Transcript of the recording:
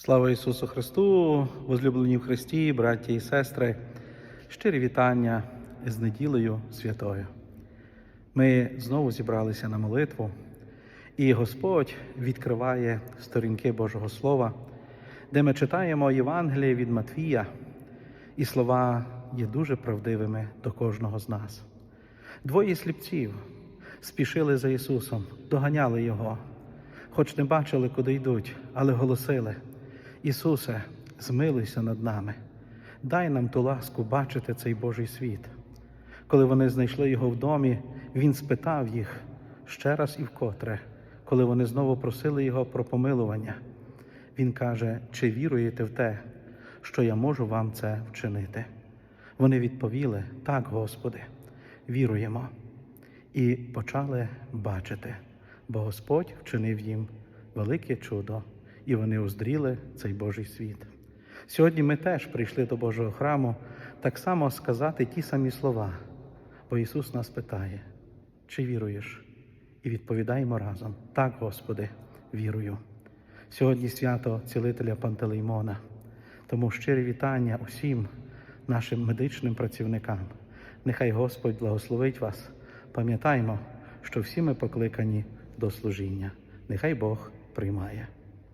Слава Ісусу Христу, возлюблені в Христі, браті і сестри, щирі вітання з неділею святою. Ми знову зібралися на молитву, і Господь відкриває сторінки Божого Слова, де ми читаємо Євангеліє від Матвія, і слова є дуже правдивими до кожного з нас. Двоє сліпців спішили за Ісусом, доганяли Його, хоч не бачили, куди йдуть, але голосили. Ісусе, змилуйся над нами, дай нам ту ласку бачити цей Божий світ. Коли вони знайшли його в домі, Він спитав їх ще раз і вкотре, коли вони знову просили Його про помилування. Він каже: чи віруєте в те, що я можу вам це вчинити? Вони відповіли: Так, Господи, віруємо. І почали бачити, бо Господь вчинив їм велике чудо і вони уздріли цей Божий світ. Сьогодні ми теж прийшли до Божого храму так само сказати ті самі слова, бо Ісус нас питає, чи віруєш? І відповідаємо разом: Так, Господи, вірую. Сьогодні свято цілителя Пантелеймона, тому щирі вітання усім нашим медичним працівникам. Нехай Господь благословить вас. Пам'ятаймо, що всі ми покликані до служіння. Нехай Бог приймає.